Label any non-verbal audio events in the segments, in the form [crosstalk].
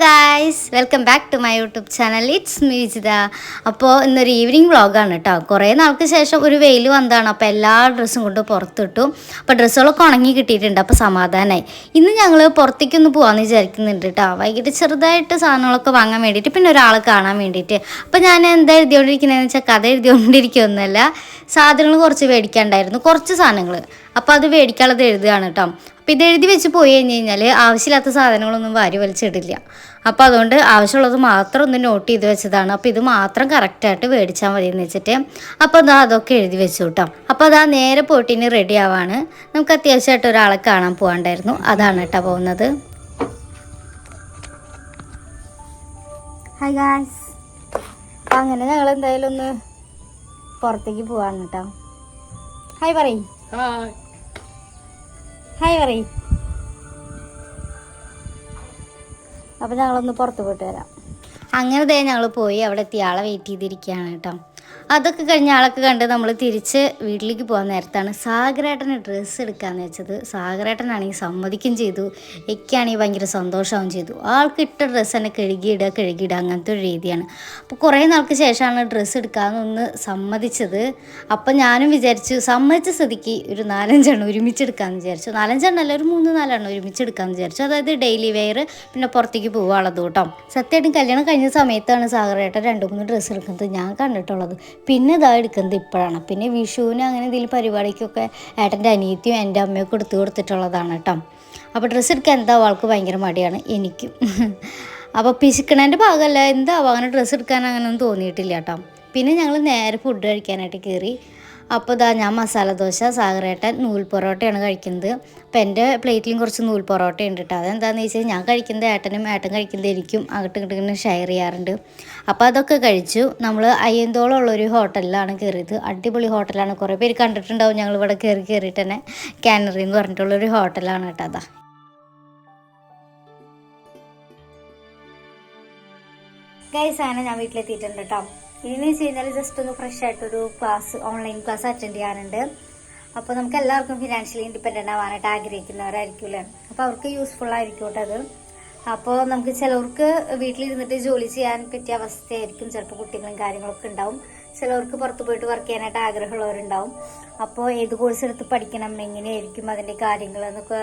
Guys welcome back to my YouTube channel it's Mujitha അപ്പോൾ ഇന്നൊരു evening വ്ളോഗാണ് കേട്ടോ കുറേ നാൾക്ക് ശേഷം ഒരു വെയിൽ വന്നതാണ്. അപ്പോൾ എല്ലാ ഡ്രസ്സും കൊണ്ട് പുറത്തിട്ടു. അപ്പോൾ ഡ്രസ്സുകളൊക്കെ ഉണങ്ങി കിട്ടിയിട്ടുണ്ട്. അപ്പോൾ സമാധാനമായി ഇന്ന് ഞങ്ങൾ പുറത്തേക്കൊന്ന് പോകാമെന്ന് വിചാരിക്കുന്നുണ്ട് കേട്ടോ വൈകിട്ട് ചെറുതായിട്ട് സാധനങ്ങളൊക്കെ വാങ്ങാൻ വേണ്ടിയിട്ട് പിന്നെ ഒരാളെ കാണാൻ വേണ്ടിയിട്ട്. അപ്പോൾ ഞാൻ എന്താ എഴുതിയോണ്ടിരിക്കുന്നതെന്ന് വെച്ചാൽ കഥ എഴുതിയോണ്ടിരിക്കുകയൊന്നുമല്ല സാധനങ്ങൾ കുറച്ച് മേടിക്കാണ്ടായിരുന്നു. കുറച്ച് സാധനങ്ങൾ അപ്പോൾ അത് മേടിക്കാനുള്ളത് എഴുതുകയാണ് കേട്ടോ. അപ്പോൾ ഇത് എഴുതി വെച്ച് പോയി കഴിഞ്ഞ് കഴിഞ്ഞാൽ ആവശ്യമില്ലാത്ത സാധനങ്ങളൊന്നും വാരി വലിച്ചിടില്ല അപ്പോൾ അതുകൊണ്ട് ആവശ്യമുള്ളത് മാത്രം ഒന്ന് നോട്ട് ചെയ്ത് വെച്ചതാണ്. അപ്പോൾ ഇത് മാത്രം കറക്റ്റായിട്ട് മേടിച്ചാൽ മതി എന്ന് വെച്ചിട്ട് അപ്പോൾ അതാ അതൊക്കെ എഴുതി വെച്ചു കേട്ടോ. അപ്പോൾ അതാ നേരെ പോയിട്ടിന് റെഡി ആവാണ്. നമുക്ക് അത്യാവശ്യമായിട്ട് ഒരാളെ കാണാൻ പോകാണ്ടായിരുന്നു അതാണ് കേട്ടോ പോകുന്നത്. ഹായ് ഗായ്സ് അങ്ങനെ ഞങ്ങൾ എന്തായാലും ഒന്ന് പുറത്തേക്ക് പോവാണ് കേട്ടോ. ഹായ് പറയ്. ഹായ് പറയ്. അപ്പോൾ ഞങ്ങളൊന്ന് പുറത്ത് പോയിട്ട് വരാം. അങ്ങനെ ദേ ഞങ്ങൾ പോയി. അവിടെ എത്തി ആളെ വെയിറ്റ് ചെയ്തിരിക്കുകയാണ് കേട്ടോ. അതൊക്കെ കഴിഞ്ഞ ആളൊക്കെ കണ്ട് നമ്മൾ തിരിച്ച് വീട്ടിലേക്ക് പോകാൻ നേരത്താണ് സാഗരേട്ടന് ഡ്രസ്സ് എടുക്കാന്ന് വെച്ചത്. സാഗരേട്ടനാണെങ്കിൽ സമ്മതിക്കും ചെയ്തു. എനിക്കാണെങ്കിൽ ഭയങ്കര സന്തോഷമാവും ചെയ്തു. ആൾക്ക് ഇട്ട ഡ്രസ്സ് തന്നെ കഴുകിയിടുക കഴുകിയിടുക അങ്ങനത്തെ ഒരു രീതിയാണ്. അപ്പോൾ കുറേ നാൾക്ക് ശേഷമാണ് ഡ്രസ്സ് എടുക്കാമെന്നൊന്ന് സമ്മതിച്ചത്. അപ്പം ഞാനും വിചാരിച്ചു സമ്മതിച്ച സ്ഥിതിക്ക് ഒരു നാലഞ്ചെണ്ണം ഒരുമിച്ചെടുക്കാമെന്ന് വിചാരിച്ചു. നാലഞ്ചെണ്ണല്ല ഒരു മൂന്ന് നാലെണ്ണം ഒരുമിച്ചെടുക്കാമെന്ന് വിചാരിച്ചു. അതായത് ഡെയിലി വെയർ പിന്നെ പുറത്തേക്ക് പോകാനുള്ളത് കേട്ടോ. സത്യമായിട്ടും കല്യാണം കഴിഞ്ഞ സമയത്താണ് സാഗരേട്ടൻ രണ്ട് മൂന്ന് ഡ്രസ്സ് എടുക്കുന്നത് ഞാൻ കണ്ടിട്ടുള്ളത്. പിന്നെ ഇതാ എടുക്കുന്നത് ഇപ്പോഴാണ്. പിന്നെ വിഷുവിന് അങ്ങനെ എന്തെങ്കിലും പരിപാടിക്കൊക്കെ ഏട്ടന്റെ അനിയത്തിയും എന്റെ അമ്മയൊക്കെ എടുത്തു കൊടുത്തിട്ടുള്ളതാണ് കേട്ടോ. അപ്പോൾ ഡ്രസ്സ് എടുക്കാൻ എന്താ വാൾക്ക് ഭയങ്കര മടിയാണ്. എനിക്കും. [laughs] അപ്പോൾ പിശുക്കണേന്റെ ഭാഗമല്ല. എന്താവും? അങ്ങനെ ഡ്രസ്സ് എടുക്കാൻ അങ്ങനെയൊന്നും തോന്നിയിട്ടില്ല കേട്ടോ. പിന്നെ ഞങ്ങൾ നേരെ ഫുഡ് കഴിക്കാനായിട്ട് കയറി. അപ്പോൾ ഇതാ ഞാൻ മസാല ദോശ സാഗരേട്ടൻ നൂൽ പൊറോട്ടയാണ് കഴിക്കുന്നത്. അപ്പോൾ എന്റെ പ്ലേറ്റിലും കുറച്ച് നൂൽ പൊറോട്ട ഉണ്ട് കേട്ടോ. അതെന്താണെന്ന് വെച്ചാൽ ഞാൻ കഴിക്കുന്നത് ഏട്ടനും ഏട്ടൻ കഴിക്കുന്നത് എനിക്കും അങ്ങോട്ട് ഇങ്ങോട്ട് ഷെയർ ചെയ്യാറുണ്ട്. അപ്പോൾ അതൊക്കെ കഴിച്ചു. നമ്മൾ അയ്യന്തോളം ഉള്ളൊരു ഹോട്ടലിലാണ് കയറിയത്. അടിപൊളി ഹോട്ടലാണ്. കുറേ പേര് കണ്ടിട്ടുണ്ടാവും ഞങ്ങൾ ഇവിടെ കയറി കയറിയിട്ട് തന്നെ. കാനറി എന്ന് പറഞ്ഞിട്ടുള്ളൊരു ഹോട്ടലാണ് കേട്ടോ അതാ. ഗൈസ് ആണ് ഞാൻ വീട്ടിലെത്തിയിട്ടുണ്ട് കേട്ടോ. ഇനി വെച്ച് കഴിഞ്ഞാൽ ജസ്റ്റ് ഒന്ന് ഫ്രഷ് ആയിട്ടൊരു ക്ലാസ് ഓൺലൈൻ ക്ലാസ് അറ്റൻഡ് ചെയ്യാനുണ്ട്. അപ്പോൾ നമുക്ക് എല്ലാവർക്കും ഫിനാൻഷ്യലി ഇൻഡിപെൻഡന്റ് ആവാനായിട്ട് ആഗ്രഹിക്കുന്നവരായിരിക്കും അല്ലേ? അപ്പോൾ അവർക്ക് യൂസ്ഫുൾ ആയിരിക്കും അത്. അപ്പോൾ നമുക്ക് ചിലവർക്ക് വീട്ടിലിരുന്നിട്ട് ജോലി ചെയ്യാൻ പറ്റിയ അവസ്ഥയായിരിക്കും ചിലപ്പോൾ കുട്ടികളും കാര്യങ്ങളൊക്കെ ഉണ്ടാവും. ചിലവർക്ക് പുറത്ത് പോയിട്ട് വർക്ക് ചെയ്യാനായിട്ട് ആഗ്രഹമുള്ളവരുണ്ടാവും. അപ്പോൾ ഏത് കോഴ്സ് എടുത്ത് പഠിക്കണം എങ്ങനെയായിരിക്കും അതിന്റെ കാര്യങ്ങൾ എന്നൊക്കെ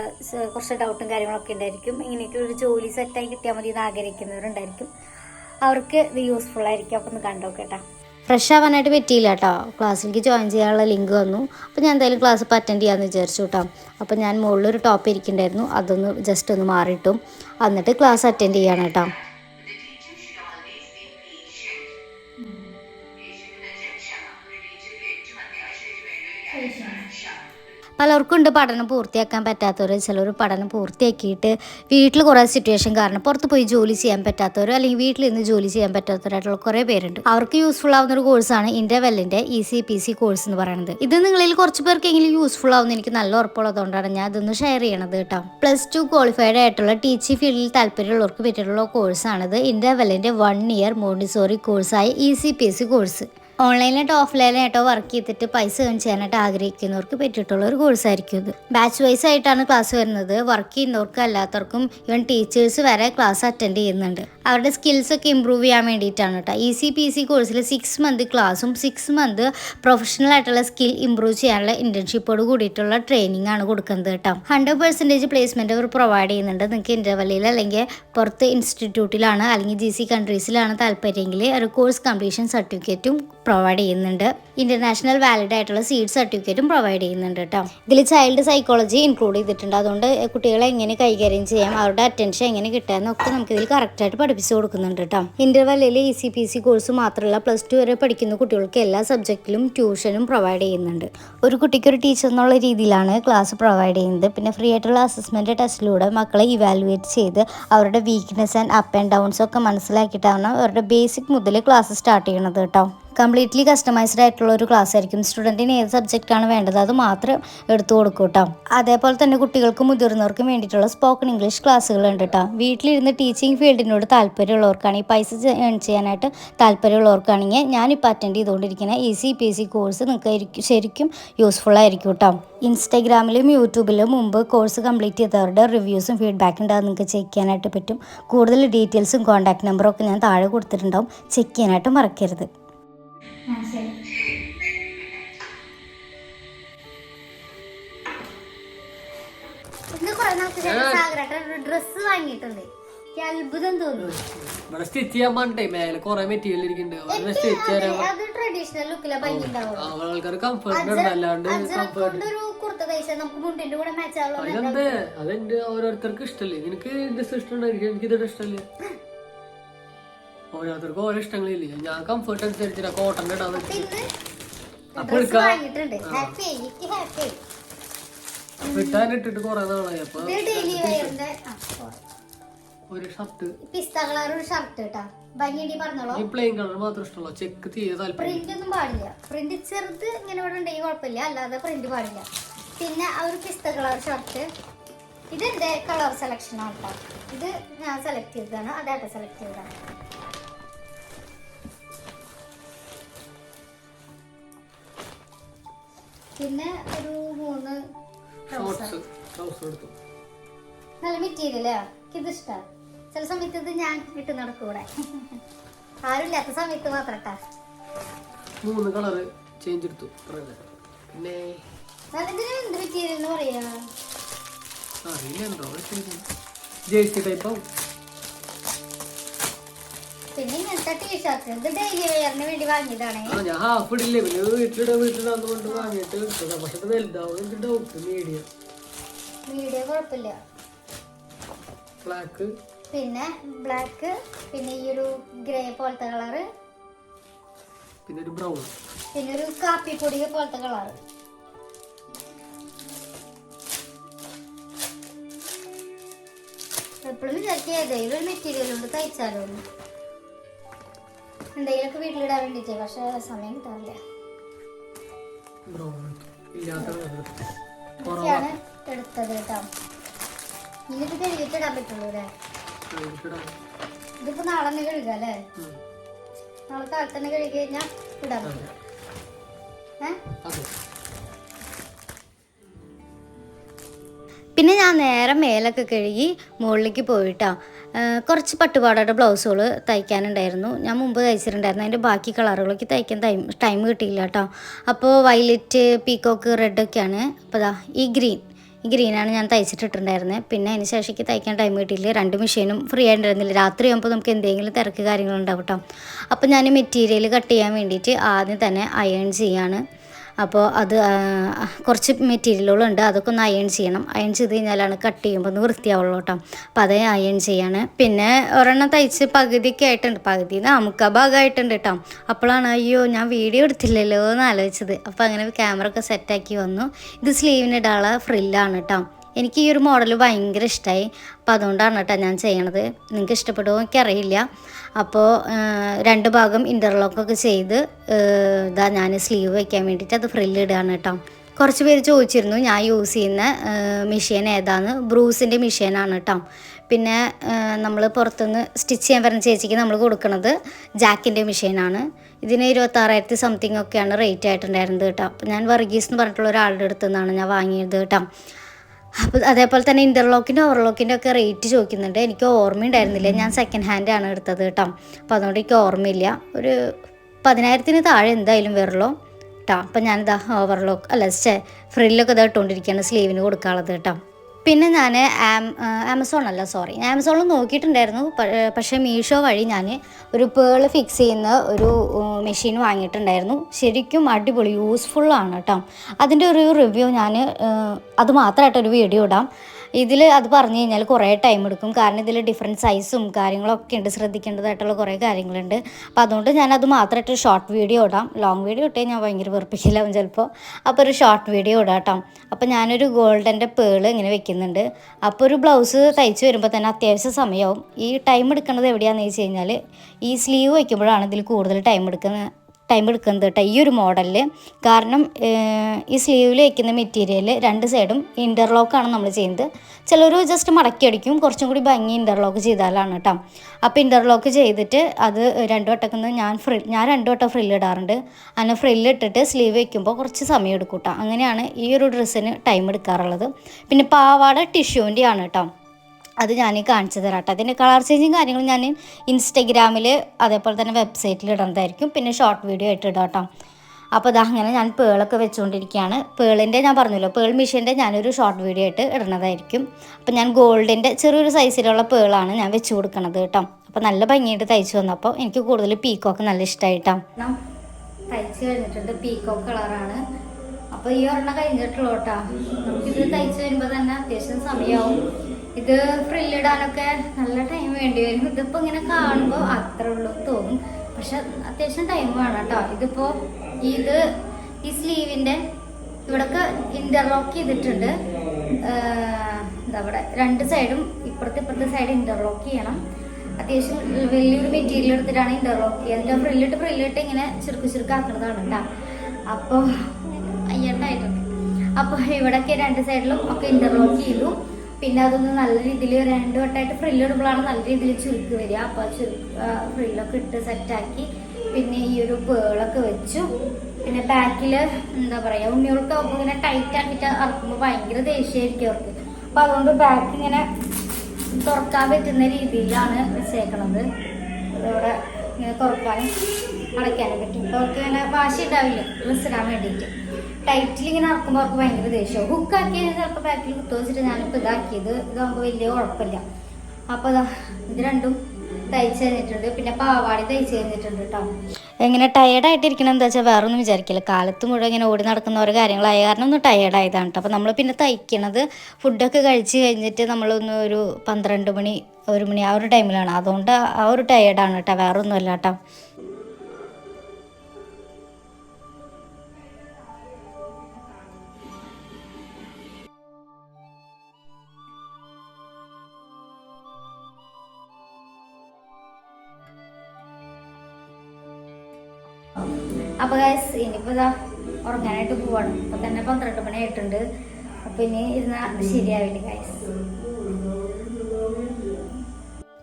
കുറച്ച് ഡൗട്ടും കാര്യങ്ങളൊക്കെ ഉണ്ടായിരിക്കും. ഇങ്ങനെയൊക്കെ ഒരു ജോലി സെറ്റായി കിട്ടിയാൽ മതി എന്ന് ആഗ്രഹിക്കുന്നവരുണ്ടായിരിക്കും. അവർക്ക് ഇത് യൂസ്ഫുൾ ആയിരിക്കും. അപ്പോൾ ഒന്ന് കണ്ടോക്കേട്ടാ. ഫ്രഷ് ആവാനായിട്ട് പറ്റിയില്ല കേട്ടോ ക്ലാസ്സിലേക്ക് ജോയിൻ ചെയ്യാനുള്ള ലിങ്ക് വന്നു. അപ്പോൾ ഞാൻ എന്തായാലും ക്ലാസ് ഇപ്പോൾ അറ്റൻഡ് ചെയ്യാമെന്ന് വിചാരിച്ചു കേട്ടോ അപ്പോൾ ഞാൻ മുകളിലൊരു ടോപ്പ് ഇരിക്കുന്നുണ്ടായിരുന്നു. അതൊന്ന് ജസ്റ്റ് ഒന്ന് മാറിയിട്ടും. എന്നിട്ട് ക്ലാസ് അറ്റൻഡ് ചെയ്യാണ് കേട്ടോ പലർക്കും ഉണ്ട് പഠനം പൂർത്തിയാക്കാൻ പറ്റാത്തവർ ചിലർ പഠനം പൂർത്തിയാക്കിയിട്ട് വീട്ടിൽ കുറേ സിറ്റുവേഷൻ കാരണം പുറത്ത് പോയി ജോലി ചെയ്യാൻ പറ്റാത്തവർ അല്ലെങ്കിൽ വീട്ടിൽ നിന്ന് ജോലി ചെയ്യാൻ പറ്റാത്തവരായിട്ടുള്ള കുറേ പേരുണ്ട്. അവർക്ക് യൂസ്ഫുൾ ആവുന്ന ഒരു കോഴ്സാണ് ഇന്റർവെല്ലിന്റെ E C P C course എന്ന് പറയുന്നത്. ഇത് നിങ്ങളിൽ കുറച്ച് പേർക്കെങ്കിലും യൂസ്ഫുൾ ആവുന്ന എനിക്ക് നല്ല ഉറപ്പുള്ളതുകൊണ്ടാണ് ഞാൻ ഇതൊന്ന് ഷെയർ ചെയ്യണത് കേട്ടോ. പ്ലസ് ടു ക്വാളിഫൈഡ് ആയിട്ടുള്ള ടീച്ചിങ് ഫീൽഡിൽ താല്പര്യമുള്ളവർക്ക് പറ്റിയിട്ടുള്ള കോഴ്സാണിത് ഇന്റർവെല്ലിന്റെ one year Montessori കോഴ്സായ E C P S C course ഓൺലൈനായിട്ടോ ഓഫ്ലൈനായിട്ടോ വർക്ക് ചെയ്തിട്ട് പൈസ ഏൺ ചെയ്യാനായിട്ട് ആഗ്രഹിക്കുന്നവർക്ക് പറ്റിയിട്ടുള്ള ഒരു കോഴ്സായിരിക്കും ഇത്. ബാച്ച് വൈസ് ആയിട്ടാണ് ക്ലാസ് വരുന്നത്. വർക്ക് ചെയ്യുന്നവർക്കും അല്ലാത്തവർക്കും ഇവൻ ടീച്ചേഴ്സ് വരെ ക്ലാസ് അറ്റൻഡ് ചെയ്യുന്നുണ്ട്. അവരുടെ സ്കിൽസ് ഒക്കെ ഇമ്പ്രൂവ് ചെയ്യാൻ വേണ്ടിയിട്ടാണ് കേട്ടോ ഇ സി പി സി കോഴ്സിൽ സിക്സ് മന്ത് ക്ലാസ്സും സിക്സ് മന്ത് പ്രൊഫഷണൽ ആയിട്ടുള്ള സ്കിൽ ഇമ്പ്രൂവ് ചെയ്യാനുള്ള ഇന്റേൺഷിപ്പോട് കൂടിയിട്ടുള്ള ട്രെയിനിങ് ആണ് കൊടുക്കുന്നത് കേട്ടോ ഹൺഡ്രഡ് പെർസെന്റേജ് പ്ലേസ്മെന്റ് അവർ പ്രൊവൈഡ് ചെയ്യുന്നുണ്ട്. നിങ്ങൾക്ക് ഇന്റർവെല്ലിൽ അല്ലെങ്കിൽ പുറത്ത് ഇൻസ്റ്റിറ്റ്യൂട്ടിലാണ് അല്ലെങ്കിൽ ജി സി കൺട്രീസിലാണ് താല്പര്യമെങ്കിൽ ഒരു കോഴ്സ് കംപ്ലീഷൻ സർട്ടിഫിക്കറ്റും പ്രൊവൈഡ് ചെയ്യുന്നുണ്ട്. ഇന്റർനാഷണൽ വാലിഡ് ആയിട്ടുള്ള സീഡ് സർട്ടിഫിക്കറ്റും പ്രൊവൈഡ് ചെയ്യുന്നുണ്ട് കേട്ടോ ഇതിൽ ചൈൽഡ് സൈക്കോളജി ഇൻക്ലൂഡ് ചെയ്തിട്ടുണ്ട്. അതുകൊണ്ട് കുട്ടികളെ എങ്ങനെ കൈകാര്യം ചെയ്യാം അവരുടെ അറ്റൻഷൻ എങ്ങനെ കിട്ടാമെന്നൊക്കെ നമുക്ക് ഇതിൽ കറക്റ്റായിട്ട് പഠിപ്പിച്ചു കൊടുക്കുന്നുണ്ട് കേട്ടോ ഇന്റർവെല്ലിൽ E C P C course മാത്രമല്ല പ്ലസ് ടു വരെ പഠിക്കുന്ന കുട്ടികൾക്ക് എല്ലാ സബ്ജക്റ്റിലും ട്യൂഷനും പ്രൊവൈഡ് ചെയ്യുന്നുണ്ട്. ഒരു കുട്ടിക്ക് ഒരു ടീച്ചർ എന്നുള്ള രീതിയിലാണ് ക്ലാസ് പ്രൊവൈഡ് ചെയ്യുന്നത്. പിന്നെ ഫ്രീ ആയിട്ടുള്ള അസസ്മെന്റ് ടെസ്റ്റിലൂടെ മക്കളെ ഇവാലുവേറ്റ് ചെയ്ത് അവരുടെ weakness and up and downs ഒക്കെ മനസ്സിലാക്കിയിട്ടാണ് അവരുടെ ബേസിക് മുതൽ ക്ലാസ് സ്റ്റാർട്ട് ചെയ്യണത് കേട്ടോ കംപ്ലീറ്റ്ലി കസ്റ്റമൈസ്ഡ് ആയിട്ടുള്ള ഒരു ക്ലാസ് ആയിരിക്കും. സ്റ്റുഡന്റിന് ഏത് സബ്ജക്റ്റ് ആണ് വേണ്ടത് അത് മാത്രം എടുത്തു കൊടുക്കും കേട്ടോ അതേപോലെ തന്നെ കുട്ടികൾക്കും മുതിർന്നവർക്കും വേണ്ടിയിട്ടുള്ള സ്പോക്കൺ ഇംഗ്ലീഷ് ക്ലാസ്സുകൾ ഉണ്ട് കേട്ടോ വീട്ടിലിരുന്ന് ടീച്ചിങ് ഫീൽഡിനോട് താല്പര്യമുള്ളവർക്കാണ് ഈ പൈസ ഏൺ ചെയ്യാനായിട്ട് താല്പര്യമുള്ളവർക്കാണെങ്കിൽ ഞാനിപ്പോൾ അറ്റൻഡ് ചെയ്തുകൊണ്ടിരിക്കുന്ന E C P C course നിങ്ങൾക്ക് ശരിക്കും യൂസ്ഫുൾ ആയിരിക്കും കേട്ടോ ഇൻസ്റ്റാഗ്രാമിലും യൂട്യൂബിലും മുമ്പ് കോഴ്സ് കംപ്ലീറ്റ് ചെയ്തവരുടെ റിവ്യൂസും ഫീഡ്ബാക്കും ഉണ്ടാകും നിങ്ങൾക്ക് ചെക്ക് ചെയ്യാനായിട്ട് പറ്റും. കൂടുതൽ ഡീറ്റെയിൽസും കോൺടാക്ട് നമ്പറും ഒക്കെ ഞാൻ താഴെ കൊടുത്തിട്ടുണ്ടാവും. ചെക്ക് ചെയ്യാനായിട്ട് മറക്കരുത്. ഇന്ന് കുറെ നാൾക്ക് ഡ്രസ്സ് വാങ്ങിയിട്ടുണ്ട്. അത്ഭുതം തോന്നുന്നു ഇവിടെ സ്റ്റിച്ച് ചെയ്യാൻ പറഞ്ഞിട്ടേ മേലെ കൊറേ മെറ്റീരിയൽ ഇരിക്കുന്നുണ്ട്. സ്റ്റിച്ച് ചെയ്യാൻ ആൾക്കാർ കംഫർട്ട് ഉണ്ട് അല്ലാണ്ട് കംഫർട്ട് അതെന്ത്? അതെന്റെ ഓരോരുത്തർക്ക് ഇഷ്ടല്ലേ? നിനക്ക് ഡ്രസ് ഇഷ്ടമുണ്ടായിരിക്കും എനിക്ക് ഇതിന്റെ ഇഷ്ടമല്ലേ? ഓരോരുത്തർക്ക് ഓരോ ഇഷ്ടങ്ങളില്ലേ? ഞാൻ കംഫർട്ട് അനുസരിച്ചിട്ട് കോട്ടൺ ഇടാൻ അപ്പൊ എടുക്കാം. അപ്പൊ ഇട്ടാൻ ഇട്ടിട്ട് കൊറേ നാളായി. അപ്പൊ ഒരു ഷർട്ട് പിസ്ത കളർ ഒരു ഷർട്ട് കേട്ടാ. പറഞ്ഞോളൂ. ഈ പ്ലെയിൻ കളർ മാത്രം ഇഷ്ടമുള്ള. ചെക്ക് തീരെ താല്പര്യം പ്രിന്റ് ഒന്നും പാടില്ല. പ്രിന്റ് ചെറുത് ഇങ്ങനെ ഇവിടെ ഉണ്ടെങ്കിൽ കുഴപ്പമില്ല. അല്ലാതെ പ്രിന്റ് പാടില്ല. പിന്നെ ആ ഒരു പിസ്ത കളർ ഷർട്ട് ഇത് കളർ സെലക്ഷൻ ആണ് കേട്ടോ. ഇത് ഞാൻ സെലക്ട് ചെയ്തതാണ്. അതായിട്ട് സെലക്ട് ചെയ്തതാണ് പിന്നെ ഒരു മൂന്ന് ഷോർട്സ് ട്രൗസർ എടുത്തു. നല്ല മെറ്റീരിയലാ ഇത് ഇഷ്ടമാണ് ചില സമയത്ത് ഇത് ഞാൻ ഇട്ട് നടക്കൂടെ. ആരുമില്ലാത്ത സമയത്ത് മാത്രം കേട്ടാ മൂന്ന് കളറ് ചേഞ്ച് എടുത്തു. പിന്നെ എന്ത് മെറ്റീരിയൽ എന്ന് പറയാ? അറിയില്ല എന്തോ? ജേഴ്സി ടൈപ്പ് ആവും. പിന്നെ ഇങ്ങനത്തെ ടീഷർട്ട് ഇത് ഡെയിലി വെയറിന് വേണ്ടി വാങ്ങിയതാണേ. ആ ഞാൻ ഹാഫ് ഇടില്ലേ. പിന്നെ വീട്ടിലിടാ വീട്ടിലിടാന്ന് കൊണ്ട് വാങ്ങിയിട്ട് എടുത്തതാ പക്ഷെ അത് വലുതാവും. എനിക്ക് ഡൗട്ട് മീഡിയം മീഡിയം കുഴപ്പമില്ല. ബ്ലാക്ക് പിന്നെ ബ്ലാക്ക് പിന്നെ ഈ ഒരു ഗ്രേ പോലത്തെ കളറ് പിന്നെ ഒരു ബ്രൗൺ പിന്നെ ഒരു കാപ്പിപ്പൊടി പോലത്തെ കളറ് എപ്പോഴും വിചാരിക്കുക ഏതെങ്കിലും ഒരു മെറ്റീരിയൽ കൊണ്ട് തയ്ച്ചാലോ എന്തെങ്കിലുമൊക്കെ വീട്ടിലിടാൻ വേണ്ടിട്ട് പക്ഷെ സമയം കിട്ടാറില്ല. ഇതൊക്കെയാണ് എടുത്തത് കേട്ടോ. ഇനിയിത് കഴുകിട്ടിടാൻ പറ്റുള്ളൂ അല്ലേ? ഇതിപ്പോ നാളെ തന്നെ കഴുകുക അല്ലേ? നാളെ കാലത്ത് തന്നെ കഴുകി കഴിഞ്ഞാ ഇടാൻ പറ്റും. ഏഹ് പിന്നെ ഞാൻ നേരെ മേലൊക്കെ കഴുകി മുകളിലേക്ക് പോയിട്ടാ. കുറച്ച് പട്ടുപാടയുടെ ബ്ലൗസുകൾ തയ്ക്കാനുണ്ടായിരുന്നു. ഞാൻ മുമ്പ് തയ്ച്ചിട്ടുണ്ടായിരുന്നു. അതിന്റെ ബാക്കി കളറുകളൊക്കെ തയ്ക്കാൻ ടൈം ടൈം കിട്ടിയില്ല കേട്ടോ അപ്പോൾ വയലറ്റ് പീക്കോക്ക് റെഡൊക്കെയാണ് അപ്പോൾ ഇതാ ഈ ഗ്രീൻ ഗ്രീനാണ് ഞാൻ തയ്ച്ചിട്ടിട്ടുണ്ടായിരുന്നത് പിന്നെ അതിന് ശേഷം തയ്ക്കാൻ ടൈം കിട്ടിയില്ല. രണ്ട് മെഷീനും ഫ്രീ ആയിട്ടുണ്ടായിരുന്നില്ല. രാത്രി ആകുമ്പോൾ നമുക്ക് എന്തെങ്കിലും തിരക്ക് കാര്യങ്ങളുണ്ടാവും കേട്ടോ. അപ്പോൾ ഞാൻ മെറ്റീരിയൽ കട്ട് ചെയ്യാൻ വേണ്ടിയിട്ട് ആദ്യം തന്നെ അയൺ ചെയ്യാണ്. അപ്പോൾ അത് കുറച്ച് മെറ്റീരിയലുകളുണ്ട് അതൊക്കെ ഒന്ന് അയൺ ചെയ്യണം. അയൺ ചെയ്ത് കഴിഞ്ഞാലാണ് കട്ട് ചെയ്യുമ്പോൾ ഒന്ന് വൃത്തിയാവുള്ളൂ കേട്ടോ. അപ്പോൾ അത് അയൺ ചെയ്യാണ്. പിന്നെ ഒരെണ്ണം തയ്ച്ച് പകുതിയൊക്കെ ആയിട്ടുണ്ട്. പകുതി നമുക്ക് ഭാഗമായിട്ടുണ്ട് കേട്ടോ. അപ്പോഴാണ് അയ്യോ ഞാൻ വീഡിയോ എടുത്തില്ലല്ലോ എന്ന് ആലോചിച്ചത്. അപ്പോൾ അങ്ങനെ ക്യാമറ ഒക്കെ സെറ്റാക്കി വന്നു. ഇത് സ്ലീവിനിടാനുള്ള ഫ്രില്ലാണ് കേട്ടോ. എനിക്ക് ഈ ഒരു മോഡൽ ഭയങ്കര ഇഷ്ടമായി അപ്പോൾ അതുകൊണ്ടാണ് കേട്ടോ ഞാൻ ചെയ്യണത്. നിങ്ങൾക്ക് ഇഷ്ടപ്പെടുമോ എനിക്കറിയില്ല അപ്പോൾ രണ്ട് ഭാഗം ഇന്റർലോക്കൊക്കെ ചെയ്ത് ഇതാ ഞാൻ സ്ലീവ് വയ്ക്കാൻ വേണ്ടിയിട്ട് അത് ഫ്രില്ല് ഇടുകയാണ് കേട്ടോ. കുറച്ച് പേര് ചോദിച്ചിരുന്നു ഞാൻ യൂസ് ചെയ്യുന്ന മെഷീൻ ഏതാണ് ബ്രൂസിന്റെ മെഷീനാണ് കേട്ടോ. പിന്നെ നമ്മൾ പുറത്തുനിന്ന് സ്റ്റിച്ച് ചെയ്യാൻ പറഞ്ഞ ചേച്ചിക്ക് നമ്മൾ കൊടുക്കുന്നത് ജാക്കിന്റെ മെഷീനാണ് ഇതിന് ഇരുപത്താറായിരത്തി സംതിങ് ഒക്കെയാണ് റേറ്റ് ആയിട്ടുണ്ടായിരുന്നത് കേട്ടോ. അപ്പോൾ ഞാൻ വർഗീസ് എന്ന് പറഞ്ഞിട്ടുള്ള ഒരാളുടെ അടുത്തു നിന്നാണ് ഞാൻ വാങ്ങിയത് കേട്ടോ. അപ്പോൾ അതേപോലെ തന്നെ ഇന്റർലോക്കിന്റെ ഓവർലോക്കിന്റെ ഒക്കെ റേറ്റ് ചോദിക്കുന്നുണ്ട്. എനിക്ക് ഓർമ്മയുണ്ടായിരുന്നില്ല. ഞാൻ സെക്കൻഡ് ഹാൻഡ് ആണ് എടുത്തത് കേട്ടോ അപ്പോൾ അതുകൊണ്ട് എനിക്ക് ഓർമ്മയില്ല. ഒരു പതിനായിരത്തിന് താഴെ എന്തായാലും വരുള്ളൂ കേട്ടോ അപ്പം ഞാനിതാ ഓവർലോക്ക് അല്ല ഫ്രില്ലൊക്കെ ഇതാ ഇട്ടുകൊണ്ടിരിക്കുകയാണ് സ്ലീവിന് കൊടുക്കാനുള്ളത് കേട്ടോ പിന്നെ ഞാൻ ആമസോൺ അല്ല സോറി ആമസോണിൽ നോക്കിയിട്ടുണ്ടായിരുന്നു. പക്ഷേ മീഷോ വഴി ഞാൻ ഒരു പേൾ ഫിക്സ് ചെയ്യുന്ന ഒരു മെഷീൻ വാങ്ങിയിട്ടുണ്ടായിരുന്നു. ശരിക്കും അടിപൊളി യൂസ്ഫുള്ളാണ് കേട്ടോ അതിന്റെ ഒരു റിവ്യൂ ഞാൻ അത് മാത്രമായിട്ടൊരു വീഡിയോ ഇടാം. ഇതിൽ അത് പറഞ്ഞു കഴിഞ്ഞാൽ കുറേ ടൈം എടുക്കും. കാരണം ഇതിൽ ഡിഫറെന്റ് സൈസും കാര്യങ്ങളൊക്കെ ഉണ്ട്. ശ്രദ്ധിക്കേണ്ടതായിട്ടുള്ള കുറേ കാര്യങ്ങളുണ്ട്. അപ്പോൾ അതുകൊണ്ട് ഞാനത് മാത്രമായിട്ട് ഷോർട്ട് വീഡിയോ ഇടാം. ലോങ് വീഡിയോ ഇട്ടേ ഞാൻ ഭയങ്കര വെറുപ്പിക്കില്ലാവും ചിലപ്പോൾ അപ്പോൾ ഒരു ഷോർട്ട് വീഡിയോ ഇടാം കേട്ടോ അപ്പോൾ ഞാനൊരു ഗോൾഡന്റെ പേൾ ഇങ്ങനെ വെക്കുന്നുണ്ട്. അപ്പോൾ ഒരു ബ്ലൗസ് തയ്ച്ച് വരുമ്പോൾ തന്നെ അത്യാവശ്യം സമയമാവും ഈ ടൈം എടുക്കുന്നത് എവിടെയാണെന്ന് വെച്ച് കഴിഞ്ഞാൽ ഈ സ്ലീവ് വയ്ക്കുമ്പോഴാണ് ഇതിൽ കൂടുതൽ ടൈം എടുക്കുന്നത്. ടൈം എടുക്കുന്നത് കേട്ടോ ഈ ഒരു മോഡലിൽ കാരണം ഈ സ്ലീവിൽ വയ്ക്കുന്ന മെറ്റീരിയൽ രണ്ട് സൈഡും ഇന്റർലോക്കാണ് നമ്മൾ ചെയ്യുന്നത്. ചിലർ ജസ്റ്റ് മടക്കി അടിക്കും. കുറച്ചും കൂടി ഭംഗി ഇന്റർലോക്ക് ചെയ്താലാണ് കേട്ടോ അപ്പോൾ ഇന്റർലോക്ക് ചെയ്തിട്ട് അത് രണ്ട് വട്ടക്കുന്ന ഞാൻ ഫ്രിൽ ഞാൻ രണ്ട് വട്ടം ഫ്രില്ല് ഇടാറുണ്ട്. അങ്ങനെ ഫ്രില്ല് ഇട്ടിട്ട് സ്ലീവ് വയ്ക്കുമ്പോൾ കുറച്ച് സമയം എടുക്കും കേട്ടോ അങ്ങനെയാണ് ഈ ഒരു ഡ്രസ്സിന് ടൈം എടുക്കാറുള്ളത്. പിന്നെ പാവാട ടിഷ്യൂന്റെ ആണ് കേട്ടോ അത് ഞാൻ കാണിച്ചു തരാം കേട്ടോ അതിന്റെ കളർ ചേഞ്ചും കാര്യങ്ങളും ഞാൻ ഇൻസ്റ്റഗ്രാമിൽ അതേപോലെ തന്നെ വെബ്സൈറ്റിൽ ഇടുന്നതായിരിക്കും പിന്നെ ഷോർട്ട് വീഡിയോ ആയിട്ട് ഇടാം കേട്ടോ അപ്പോൾ ഇതാ അങ്ങനെ ഞാൻ പേളൊക്കെ വെച്ചുകൊണ്ടിരിക്കുകയാണ് പേളിന്റെ ഞാൻ പറഞ്ഞല്ലോ പേൾ മിഷീന്റെ ഞാനൊരു ഷോർട്ട് വീഡിയോ ആയിട്ട് ഇടുന്നതായിരിക്കും അപ്പോൾ ഞാൻ ഗോൾഡിന്റെ ചെറിയൊരു സൈസിലുള്ള പേളാണ് ഞാൻ വെച്ച് കൊടുക്കണത് കേട്ടോ അപ്പോൾ നല്ല ഭംഗിയായിട്ട് തയ്ച്ചു വന്നപ്പോൾ എനിക്ക് കൂടുതൽ പീക്കോക്ക് നല്ല ഇഷ്ടമായിട്ടോ തയ്ച്ച് കഴിഞ്ഞിട്ടുണ്ട് പീക്കോക്ക് കളറാണ് അപ്പോൾ ഈ ഒരെണ്ണം കഴിഞ്ഞിട്ടുള്ളൂ കേട്ടോ നമുക്കിത് തയ്ച്ച് വരുമ്പോൾ തന്നെ അത്യാവശ്യം സമയമാവും ഇത് ഫ്രില്ലിടാനൊക്കെ നല്ല ടൈം വേണ്ടി വരും. ഇതിപ്പോൾ ഇങ്ങനെ കാണുമ്പോൾ അത്ര ഉള്ളൂ തോന്നും. പക്ഷെ അത്യാവശ്യം ടൈം വേണം കേട്ടോ. ഇതിപ്പോൾ ഇത് ഈ സ്ലീവിന്റെ ഇവിടൊക്കെ ഇന്റർലോക്ക് ചെയ്തിട്ടുണ്ട്. എന്താ ഇവിടെ രണ്ട് സൈഡും ഇപ്പുറത്തെ ഇപ്പുറത്തെ സൈഡ് ഇന്റർലോക്ക് ചെയ്യണം. അത്യാവശ്യം വലിയൊരു മെറ്റീരിയൽ എടുത്തിട്ടാണ് ഇന്റർലോക്ക് ചെയ്യുക. അതിന്റെ ഫ്രില്ലിട്ട് ഫ്രില്ലിട്ട് ഇങ്ങനെ ചുരുക്ക് ചുരുക്കാക്കുന്നതാണ് കേട്ടോ. അപ്പോൾ അയ്യണ്ടായിട്ടുണ്ട് അപ്പോൾ ഇവിടൊക്കെ രണ്ട് സൈഡിലും ഒക്കെ ഇന്റർലോക്ക് ചെയ്തു. പിന്നെ അതൊന്ന് നല്ല രീതിയിൽ രണ്ട് വട്ടമായിട്ട് ഫ്രില്ല് ഇടുമ്പോഴാണ് നല്ല രീതിയിൽ ചുരുക്ക് വരിക. അപ്പോൾ ചുരുക്ക് ഫ്രില്ലൊക്കെ ഇട്ട് സെറ്റാക്കി പിന്നെ ഈ ഒരു പേളൊക്കെ വെച്ചു. പിന്നെ ബാക്കിൽ എന്താ പറയുക ഉണ്ണികൾക്ക് അവർക്ക് ഇങ്ങനെ ടൈറ്റ് ആക്കിയിട്ട് ഇറക്കുമ്പോൾ ഭയങ്കര ദേഷ്യമായിരിക്കും അവർക്ക്. അപ്പോൾ അതുകൊണ്ട് ബാക്ക് ഇങ്ങനെ തുറക്കാൻ പറ്റുന്ന രീതിയിലാണ് വെച്ചേക്കണത്. അതോടെ ഇങ്ങനെ തുറക്കാനും അടയ്ക്കാനും പറ്റും. അപ്പോൾ അവർക്ക് ഇങ്ങനെ വാശി ഉണ്ടാവില്ല. മനസ്സിലാൻ വേണ്ടിയിട്ട്. ടൈറ്റിൽ ഇങ്ങനെ ഇറക്കുമ്പോൾ അവർക്ക് ഭയങ്കര ദേഷ്യവും. ഹുക്കാക്കിയത് ചിലപ്പോൾ ബാക്കിൽ കുത്തു. വെച്ചിട്ട് ഞാനിപ്പോൾ ഇതാക്കിയത് ഇതാകുമ്പോൾ വലിയ കുഴപ്പമില്ല. അപ്പോൾ ഇത് രണ്ടും തയ്ച്ച് കഴിഞ്ഞിട്ടുണ്ട്. പിന്നെ പാവാടി തയ്ച്ച് കഴിഞ്ഞിട്ടുണ്ട് കേട്ടോ എങ്ങനെ ടയേർഡായിട്ടിരിക്കണം എന്താ വെച്ചാൽ വേറെ ഒന്നും വിചാരിക്കില്ല. കാലത്ത് മുഴുവൻ ഇങ്ങനെ ഓടി നടക്കുന്ന ഓരോ കാര്യങ്ങളായ കാരണം ഒന്ന് ടയേർഡായതാണ് കേട്ടോ അപ്പോൾ നമ്മൾ പിന്നെ തയ്ക്കണത് ഫുഡൊക്കെ കഴിച്ച് കഴിഞ്ഞിട്ട് നമ്മളൊന്ന് ഒരു പന്ത്രണ്ട് മണി ഒരു മണി ആ ഒരു ടൈമിലാണ് അതുകൊണ്ട് ആ ഒരു ടയേർഡാണ് കേട്ടോ വേറെ ഒന്നുമല്ല കേട്ടോ ഗൈസ് ഇതാ ഉറങ്ങാനായിട്ട് പോവാണ്. അപ്പോൾ തന്നെ പന്ത്രണ്ട് മണി ആയിട്ടുണ്ട്. അപ്പോൾ ഇനി ഇരുന്നാൽ ശരിയാവില്ല ഗൈസ്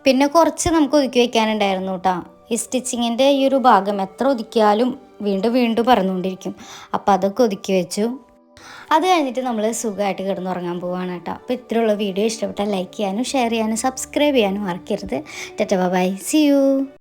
പിന്നെ കുറച്ച് നമുക്ക് ഒതുക്കി വെക്കാനുണ്ടായിരുന്നു കേട്ടോ ഈ സ്റ്റിച്ചിങ്ങിന്റെ ഈ ഒരു ഭാഗം എത്ര ഒതുക്കിയാലും വീണ്ടും വീണ്ടും പറഞ്ഞുകൊണ്ടിരിക്കും അപ്പോൾ അതൊക്കെ ഒതുക്കി വെച്ചു. അത് കഴിഞ്ഞിട്ട് നമ്മൾ സുഖമായിട്ട് കിടന്നുറങ്ങാൻ പോവാണ് കേട്ടോ അപ്പോൾ ഇത്രയുള്ള വീഡിയോ ഇഷ്ടപ്പെട്ടാൽ ലൈക്ക് ചെയ്യാനും ഷെയർ ചെയ്യാനും സബ്സ്ക്രൈബ് ചെയ്യാനും മറക്കരുത്. ടെറ്റ ബൈ സി യു